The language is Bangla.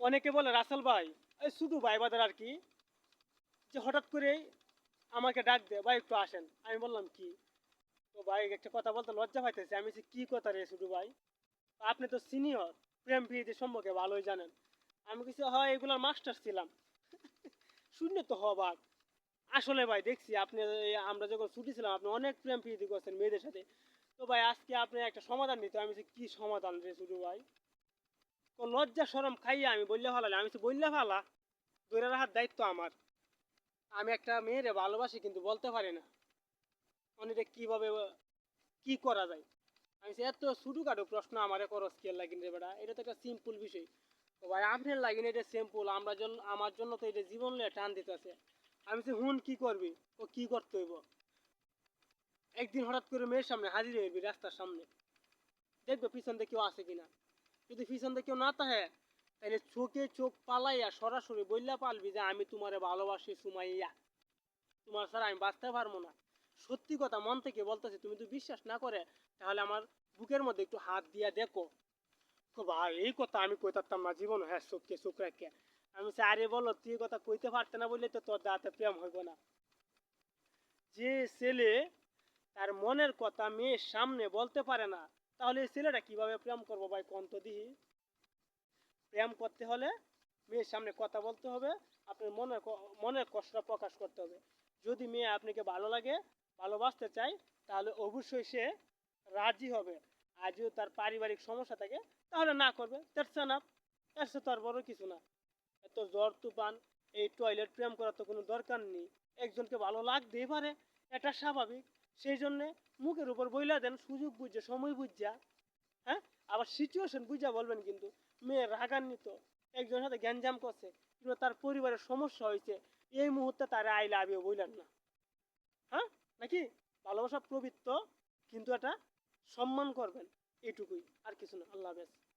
অনেকে বলে রাসেল ভাই এই শুধু ভাই বাদার আর কি? যে হঠাৎ করে আমাকে ডাক দে ভাই একটু আসেন। আমি বললাম কি? তো ভাই একটা কথা বলতে লজ্জা পাইতেছে। আমি বলছি, কী কথা রে শুধু ভাই? আপনি তো সিনিয়র প্রেম প্রীতি সম্পর্কে ভালোই জানেন। আমি কিছু হয় এগুলার মাস্টার ছিলাম। শূন্য তো হবাক আসলে ভাই দেখছি আপনি আমরা যখন ছুটি ছিলাম আপনি অনেক প্রেম প্রীতি করছেন মেয়েদের সাথে। তো ভাই আজকে আপনি একটা সমাধান দিতে আমি কি সমাধান রে শুধু ভাই? তো লজ্জা সরম খাইয়া আমি বললে ভালো আমি বললে ভালা ধরে রাখার দায়িত্ব আমার। আমি একটা মেয়েরে ভালোবাসি কিন্তু বলতে পারি না। অনেকটা কীভাবে কি করা যায়? আমি বলছি, এত ছোটোখাটো প্রশ্ন আমারে করস কে লাগিন রে বেটা? এটা তো একটা সিম্পল বিষয়। তো ভাই আপনার লাগিন এটা সিম্পল আমরা জন্য আমার জন্য তো এটা জীবন নিয়ে টান দিতেছে। আমি বলছি, হুন কি করবি? ও কি করতে হইব? একদিন হঠাৎ করে মেয়ের সামনে হাজির হইবি রাস্তার সামনে। দেখবে পিছন দিয়ে কেউ আছে কিনা। যদি পিছন কেউ না থাকে তাহলে চোখে চোখ পালাইয়া সরাসরি বললা পালবি যে আমি তোমারে ভালোবাসি সুমাইয়া। তোমার ছাড়া আমি বাঁচতে পারব না। সত্যি কথা মন থেকে বলতেছি তুমি তো বিশ্বাস না করে তাহলে আমার বুকের মধ্যে একটু হাত দিয়া দেখো। ভাই এই কথা আমি কইতাম না জীবন হ্যাঁ চোখকে চোখ রাখে আমি বলছি, আরে বলো তুই কথা কইতে পারতে না বললে তো তোর দাঁতে প্রেম হইব না। যে ছেলে তার মনের কথা মেয়ের সামনে বলতে পারে না তাহলে ছেলেটা কীভাবে প্রেম করব ভাই কন্ত দিহি? প্রেম করতে হলে মেয়ের সামনে কথা বলতে হবে, আপনার মনের মনের কষ্টটা প্রকাশ করতে হবে। যদি মেয়ে আপনাকে ভালো লাগে, ভালোবাসতে চায়, তাহলে অবশ্যই সে রাজি হবে। আর যদি তার পারিবারিক সমস্যা থাকে, তাহলে না করবে। দ্যাটস এনাফ এর সাথে তো বড় কিছু না। এত জ্বর, তুফান, এই টয়লেট প্রেম করার তো কোনো দরকার নেই। একজনকে ভালো লাগতেই পারে। এটা স্বাভাবিক। সেই জন্যে মুখের উপর বইলা দেন, সুযোগ বুঝছে সময় বুঝছা হ্যাঁ? আবার সিচুয়েশন বুঝা বলবেন কিন্তু, মেয়ে রাগান্বিত, একজনের সাথে গ্যাঞ্জাম করছে, কিংবা তার পরিবারের সমস্যা হয়েছে, এই মুহূর্তে তার আই লাভ ইউ বললেন না। হ্যাঁ? নাকি? ভালোবাসা পবিত্র কিন্তু এটা সম্মান করবেন এইটুকুই আর কিছু না। আল্লাহ হাফেজ।